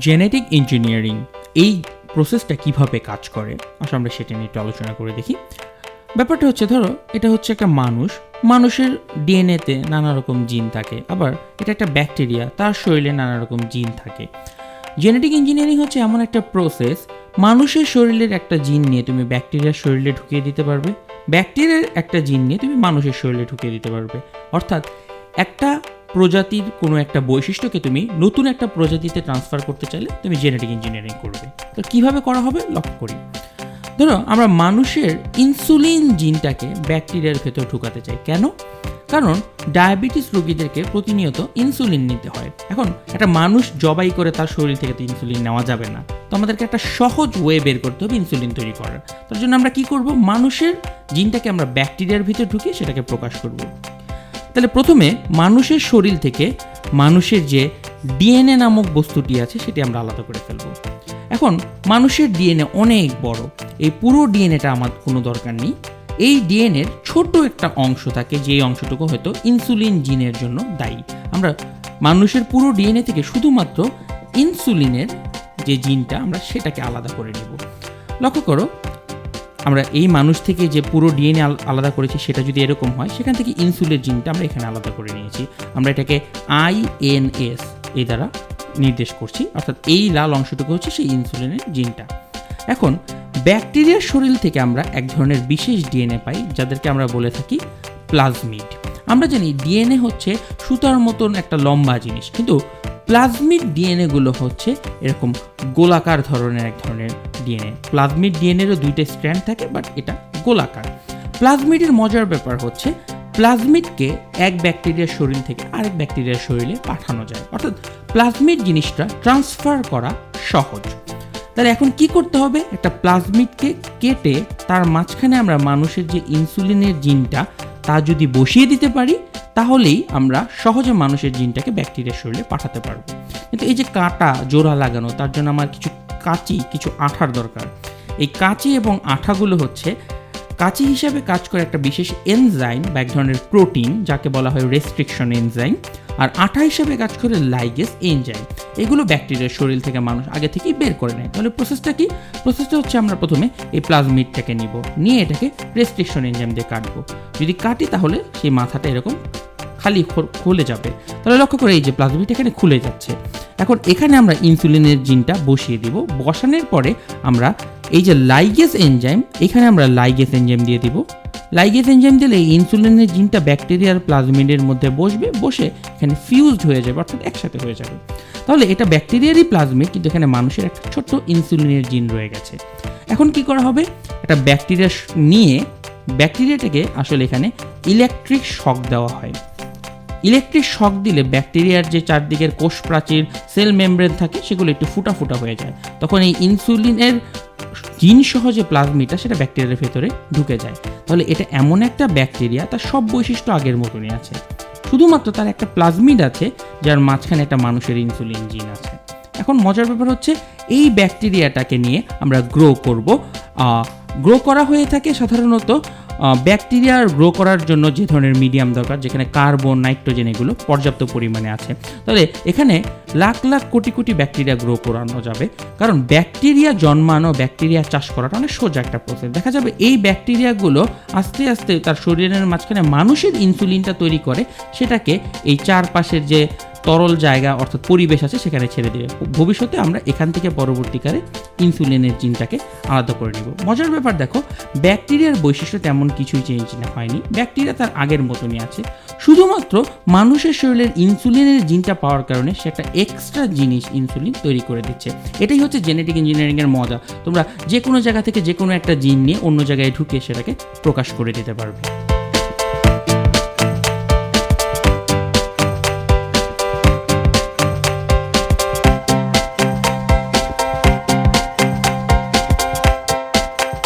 Genetic engineering এই প্রসেসটা কীভাবে কাজ করে? আসলে আমরা সেটা নিয়ে একটু আলোচনা করে দেখি। ব্যাপারটা হচ্ছে, ধরো, এটা হচ্ছে একটা মানুষ। মানুষের ডিএনএতে নানা রকম জিন থাকে। আবার এটা একটা ব্যাকটেরিয়া তার শরীরে নানা রকম জিন থাকে। জেনেটিক ইঞ্জিনিয়ারিং হচ্ছে এমন একটা প্রসেস মানুষের শরীরের একটা জিন নিয়ে তুমি ব্যাকটেরিয়ার শরীরে ঢুকিয়ে দিতে পারবে। ব্যাকটেরিয়ার একটা জিন নিয়ে তুমি মানুষের শরীরে ঢুকিয়ে দিতে পারবে। অর্থাৎ একটা প্রজাতির কোনো একটা বৈশিষ্ট্যকে তুমি নতুন একটা প্রজাতিতে ট্রান্সফার করতে চাইলে তুমি জেনেটিক ইঞ্জিনিয়ারিং করবে। তো কীভাবে করা হবে? লক্ষ্য করি। ধরো, আমরা মানুষের ইনসুলিন জিনটাকে ব্যাকটেরিয়ার ভেতর ঢুকাতে চাই। কেন? কারণ ডায়াবেটিস রোগীদেরকে প্রতিনিয়ত ইনসুলিন নিতে হয়। এখন, একটা মানুষ জবাই করে তার শরীর থেকে তো ইনসুলিন নেওয়া যাবে না। তো আমাদেরকে একটা সহজ ওয়ে বের করতে হবে ইনসুলিন তৈরি করার। তার জন্য আমরা কি করব? মানুষের জিনটাকে আমরা ব্যাকটেরিয়ার ভিতর ঢুকিয়ে সেটাকে প্রকাশ করব। তাহলে প্রথমে মানুষের শরীর থেকে মানুষের যে ডিএনএ নামক বস্তুটি আছে, সেটি আমরা আলাদা করে ফেলব। এখন, মানুষের ডিএনএ অনেক বড়। এই পুরো ডিএনএটা আমার কোনো দরকার নেই। এই ডিএনএর ছোট একটা অংশ থাকে যে অংশটুকু হয়তো ইনসুলিন জিনের জন্য দায়ী। আমরা মানুষের পুরো ডিএনএ থেকে শুধুমাত্র ইনসুলিনের যে জিনটা, আমরা সেটাকে আলাদা করে নেব। লক্ষ্য করো আমরা এই মানুষ থেকে যে পুরো ডিএনএ আলাদা করেছি, সেটা যদি এরকম হয়, সেখান থেকে ইনসুলিন জিনটা আমরা এখানে আলাদা করে নিয়েছি। আমরা এটাকে আইএনএস এই দ্বারা নির্দেশ করছি, অর্থাৎ এই লাল অংশটুকু হচ্ছে সেই ইনসুলিনের জিনটা এখন ব্যাকটেরিয়ার শরীর থেকে আমরা এক ধরনের বিশেষ ডিএনএ পাই, যাদেরকে আমরা বলে থাকি প্লাজমিড আমরা জানি ডিএনএ হচ্ছে সুতার মতন একটা লম্বা জিনিস, কিন্তু প্লাজমিড ডিএনএগুলো হচ্ছে এরকম গোলাকার ধরনের এক ধরনের ডিএনএ। প্লাজমিড ডিএনএরও দুইটা স্ট্র্যান্ড থাকে, বাট এটা গোলাকার। প্লাজমিডের মজার ব্যাপার হচ্ছে প্লাজমিডকে এক ব্যাকটেরিয়ার শরীর থেকে আরেক ব্যাকটেরিয়ার শরীরে পাঠানো যায়। অর্থাৎ প্লাজমিড জিনিসটা ট্রান্সফার করা সহজ। তাহলে এখন কি করতে হবে? একটা প্লাজমিডকে কেটে তার মাঝখানে আমরা মানুষের যে ইনসুলিনের জিনটা, তা যদি বসিয়ে দিতে পারি তাহলেই আমরা সহজে মানুষের জিনটাকে ব্যাকটেরিয়ার শরীরে পাঠাতে পারব। কিন্তু এই যে কাটা, জোড়া লাগানো, তার জন্য আমার কিছু কাঁচি, কিছু আঠার দরকার। এই কাঁচি এবং আঠাগুলো হচ্ছে কাঁচি হিসাবে কাজ করে একটা বিশেষ এনজাইম বা এক ধরনের প্রোটিন যাকে বলা হয় রেস্ট্রিকশন এনজাইম আর আঠা হিসেবে কাজ করে লাইগেস এনজাইম এগুলো ব্যাকটেরিয়ার শরীর থেকে মানুষ আগে থেকেই বের করে নেয়। তাহলে প্রসেসটা কি? প্রসেসটা হচ্ছে আমরা প্রথমে এই প্লাজমিডটাকে নিব। নিয়ে এটাকে রেস্ট্রিকশন এনজাইম দিয়ে কাটবো। যদি কাটি তাহলে সেই মাথাটা এরকম খালি খুলে যাবে। তাহলে লক্ষ্য করে এই যে প্লাজমিড এখানে খুলে যাচ্ছে। এখন এখানে আমরা ইনসুলিনের জিনটা বসিয়ে দিব। বসানোর পরে আমরা এই যে লাইগেস এনজাইম এখানে আমরা লাইগেস এনজাইম দিয়ে দিব। লাইগেস এনজাইম দিলে ইনসুলিনের জিনটা ব্যাকটেরিয়ার প্লাজমিডের মধ্যে বসবে, বসে এখানে ফিউজড হয়ে যাবে, অর্থাৎ একসাথে হয়ে যাবে। তাহলে এটা ব্যাকটেরিয়ারই প্লাজমিড কিন্তু এখানে মানুষের একটা ছোট্ট ইনসুলিনের জিন রয়ে গেছে। এখন কি করা হবে? একটা ব্যাকটেরিয়া নিয়ে ব্যাকটেরিয়াটাকে আসলে এখানে ইলেকট্রিক শক দেওয়া হয়। ইলেকট্রিক শক দিলে ব্যাকটেরিয়ার যে চারদিকের কোষ প্রাচীর সেল মেমব্রেন থাকে, সেগুলো একটু ফুটা ফুটা হয়ে যায়। তখন এই ইনসুলিনের জিন সহ যে প্লাজমিটা সেটা ব্যাকটেরিয়ার ভেতরে ঢুকে যায়। তাহলে এটা এমন একটা ব্যাকটেরিয়া, তার সব বৈশিষ্ট্য আগের মতনই আছে। শুধুমাত্র তার একটা প্লাজমিড আছে, যার মাঝখানে একটা মানুষের ইনসুলিন জিন আছে। এখন মজার ব্যাপার হচ্ছে, এই ব্যাকটেরিয়াটাকে নিয়ে আমরা গ্রো করব। গ্রো করা হয়ে থাকে সাধারণত ব্যাকটেরিয়ার গ্রো করার জন্য যে ধরনের মিডিয়াম দরকার, যেখানে কার্বন, নাইট্রোজেন এগুলো পর্যাপ্ত পরিমাণে আছে। তাহলে এখানে লাখ লাখ কোটি কোটি ব্যাকটেরিয়া গ্রো করানো যাবে। কারণ ব্যাকটেরিয়া জন্মানো, ব্যাকটেরিয়া চাষ করাটা অনেক সোজা একটা প্রসেস দেখা যাবে এই ব্যাকটেরিয়াগুলো আস্তে আস্তে তার শরীরের মাঝখানে মানুষের ইনসুলিনটা তৈরি করে, সেটাকে এই চারপাশের যে তরল জায়গা অর্থাৎ পরিবেশ আছে, সেখানে ছেড়ে দেবে। ভবিষ্যতে আমরা এখান থেকে পরবর্তীকালে ইনসুলিনের জিনটাকে আলাদা করে নেব। মজার ব্যাপার দেখো, ব্যাকটেরিয়ার বৈশিষ্ট্য তেমন কিছুই চেঞ্জ না, হয়নি। ব্যাকটেরিয়া তার আগের মতনই আছে। শুধুমাত্র মানুষের শরীরের ইনসুলিনের জিনটা পাওয়ার কারণে সে একটা এক্সট্রা জিনিস ইনসুলিন তৈরি করে দিচ্ছে। এটাই হচ্ছে জেনেটিক ইঞ্জিনিয়ারিংয়ের মজা। তোমরা যে কোনো জায়গা থেকে যে কোনো একটা জিন নিয়ে অন্য জায়গায় ঢুকে সেটাকে প্রকাশ করে দিতে পারবে।